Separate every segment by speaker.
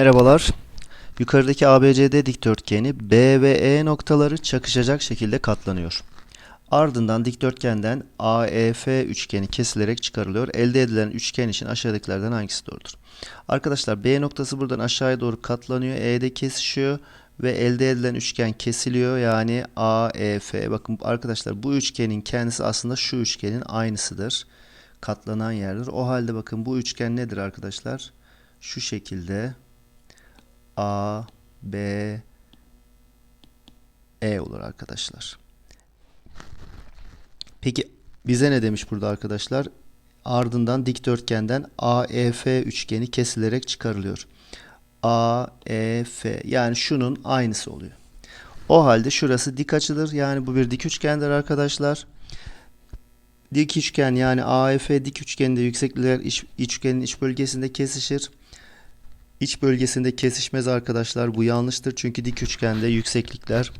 Speaker 1: Merhabalar. Yukarıdaki ABCD dikdörtgeni B ve E noktaları çakışacak şekilde katlanıyor. Ardından dikdörtgenden AEF üçgeni kesilerek çıkarılıyor. Elde edilen üçgen için aşağıdakilerden hangisi doğrudur? Arkadaşlar B noktası buradan aşağıya doğru katlanıyor. E'de kesişiyor ve elde edilen üçgen kesiliyor. Yani AEF. Bakın arkadaşlar bu üçgenin kendisi aslında şu üçgenin aynısıdır. Katlanan yerdir. O halde bakın bu üçgen nedir arkadaşlar? Şu şekilde A, B, E olur arkadaşlar. Peki bize ne demiş burada arkadaşlar? Ardından dikdörtgenden AEF üçgeni kesilerek çıkarılıyor. AEF yani şunun aynısı oluyor. O halde şurası dik açıdır. Yani bu bir dik üçgendir arkadaşlar. Dik üçgen yani AEF dik üçgeninde yükseklikler iç, üçgenin iç bölgesinde kesişir. İç bölgesinde kesişmez arkadaşlar. Bu yanlıştır. Çünkü dik üçgende yükseklikler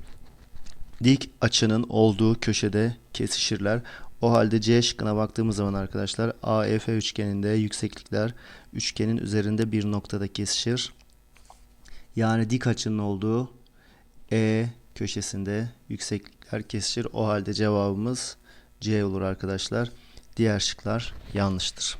Speaker 1: dik açının olduğu köşede kesişirler. O halde C şıkkına baktığımız zaman arkadaşlar AEF üçgeninde yükseklikler üçgenin üzerinde bir noktada kesişir. Yani dik açının olduğu E köşesinde yükseklikler kesişir. O halde cevabımız C olur arkadaşlar. Diğer şıklar yanlıştır.